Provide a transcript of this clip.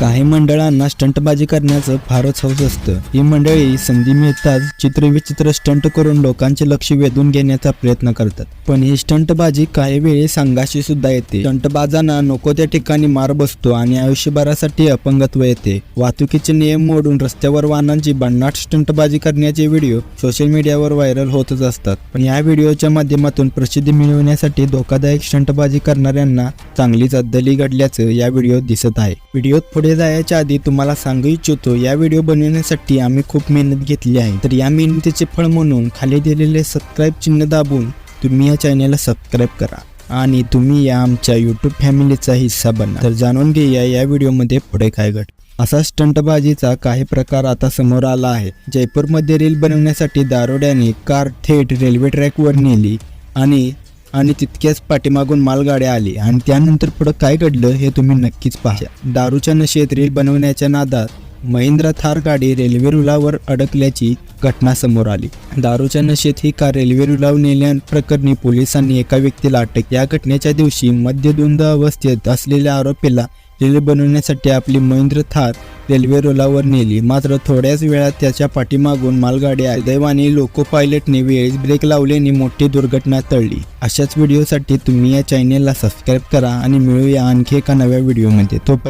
काही मंडळांना स्टंटबाजी करण्याचं फारच हौस असतं. ही मंडळी संधी मिळताच चित्रविचित्र स्टंट करून लोकांचे लक्ष वेधून घेण्याचा प्रयत्न करतात. पण ही स्टंटबाजी काही वेळी सांगाशी सुद्धा येते. स्टंटबाजांना नको त्या ठिकाणी मार बसतो आणि आयुष्यभरासाठी अपंगत्व येते. वाहतुकीचे नियम मोडून रस्त्यावर वाहनांची भन्नाट स्टंटबाजी करण्याचे व्हिडिओ सोशल मीडियावर व्हायरल होतच असतात. पण या व्हिडिओच्या माध्यमातून प्रसिद्धी मिळवण्यासाठी धोकादायक स्टंटबाजी करणाऱ्यांना चांगलीच अद्दली घडल्याचं या व्हिडिओत दिसत आहे. व्हिडिओत पुढे जायच्या आधी तुम्हाला सांगू इच्छितो या व्हिडिओ बनवण्यासाठी आम्ही खूप मेहनत घेतली आहे. तर या मेहनतीचे फळ म्हणून खाली दिलेले सबस्क्राईब चिन्ह दाबून तुम्ही या चॅनलला सबस्क्राईब करा आणि तुम्ही या आमच्या यूट्यूब फॅमिलीचा हिस्सा बना. तर जाणून घेऊया या व्हिडिओमध्ये पुढे काय घड असा स्टंटबाजीचा काही प्रकार आता समोर आला आहे. जयपूरमध्ये रील बनवण्यासाठी दारोड्याने कार थेट रेल्वे ट्रॅकवर नेली आणि आणि तितक्याच पाठीमागून मालगाड्या आली. आणि त्यानंतर पुढं काय घडलं हे तुम्ही नक्कीच पहा दारूच्या नशेत रील बनवण्याच्या नादात महिंद्रा थार गाडी रेल्वे रुळावर अडकल्याची घटना समोर आली. दारूच्या नशेत ही कार रेल्वे रुळावर नेल्याप्रकरणी पोलिसांनी एका व्यक्तीला अटक या घटनेच्या दिवशी मद्यधुंद अवस्थेत असलेल्या आरोपीला रेल्वे बनवण्यासाठी आपली महिंद्र थार रेल्वे रुलावर नेली. मात्र थोड्याच वेळात त्याच्या पाठीमागून मालगाडी दैवाने लोको पायलटने वेळेस ब्रेक लावल्याने मोठी दुर्घटना टळली. अशाच व्हिडिओसाठी तुम्ही या चॅनेलला सबस्क्राईब करा आणि मिळूया आणखी एका नव्या व्हिडिओमध्ये. तो